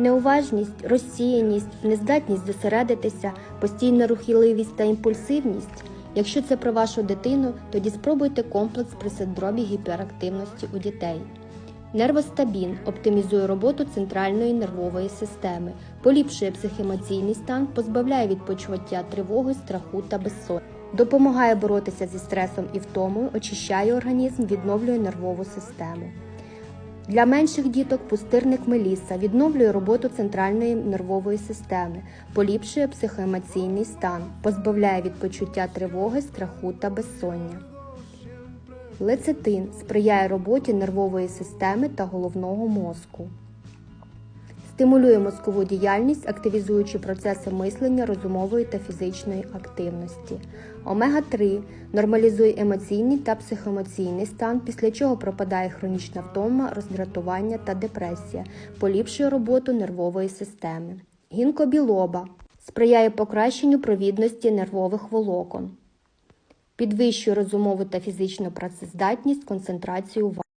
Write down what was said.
Неуважність, розсіяність, нездатність зосередитися, постійна рухливість та імпульсивність. Якщо це про вашу дитину, тоді спробуйте комплекс при синдромі гіперактивності у дітей. Нервостабін оптимізує роботу центральної нервової системи, поліпшує психоемоційний стан, позбавляє від почуття тривоги, страху та безсоння. Допомагає боротися зі стресом і втомою, очищає організм, відновлює нервову систему. Для менших діток пустирник Меліса відновлює роботу центральної нервової системи, поліпшує психоемоційний стан, позбавляє від почуття тривоги, страху та безсоння. Лецитин сприяє роботі нервової системи та головного мозку. Стимулює мозкову діяльність, активізуючи процеси мислення, розумової та фізичної активності. Омега-3 нормалізує емоційний та психоемоційний стан, після чого пропадає хронічна втома, роздратування та депресія, поліпшує роботу нервової системи. Гінкобілоба сприяє покращенню провідності нервових волокон, підвищує розумову та фізичну працездатність, концентрацію уваги.